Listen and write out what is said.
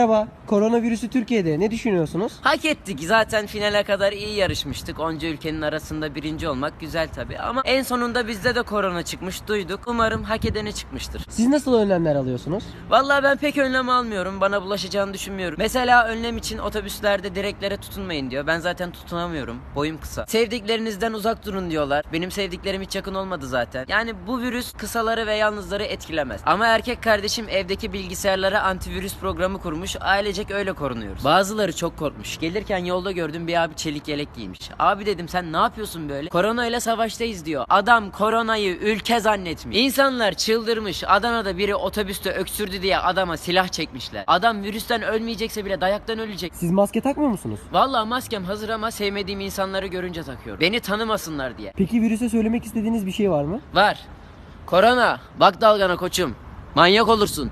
Merhaba. Koronavirüsü Türkiye'de ne düşünüyorsunuz? Hak ettik. Zaten finale kadar iyi yarışmıştık. Onca ülkenin arasında birinci olmak güzel tabii. Ama en sonunda bizde de korona çıkmış duyduk. Umarım hak edene çıkmıştır. Siz nasıl önlemler alıyorsunuz? Vallahi ben pek önlem almıyorum. Bana bulaşacağını düşünmüyorum. Mesela önlem için otobüslerde direklere tutunmayın diyor. Ben zaten tutunamıyorum. Boyum kısa. Sevdiklerinizden uzak durun diyorlar. Benim sevdiklerim hiç yakın olmadı zaten. Yani bu virüs kısaları ve yalnızları etkilemez. Ama erkek kardeşim evdeki bilgisayarlara antivirüs programı kurmuş. Ailecek öyle korunuyoruz. Bazıları çok korkmuş. Gelirken yolda gördüm bir abi çelik yelek giymiş. Abi dedim sen ne yapıyorsun böyle? Korona ile savaştayız diyor. Adam koronayı ülke zannetmiş. İnsanlar çıldırmış. Adana'da biri otobüste öksürdü diye adama silah çekmişler. Adam virüsten ölmeyecekse bile dayaktan ölecek. Siz maske takmıyor musunuz? Vallahi maskem hazır ama sevmediğim insanları görünce takıyorum. Beni tanımasınlar diye. Peki virüse söylemek istediğiniz bir şey var mı? Var. Korona. Bak dalgana koçum. Manyak olursun.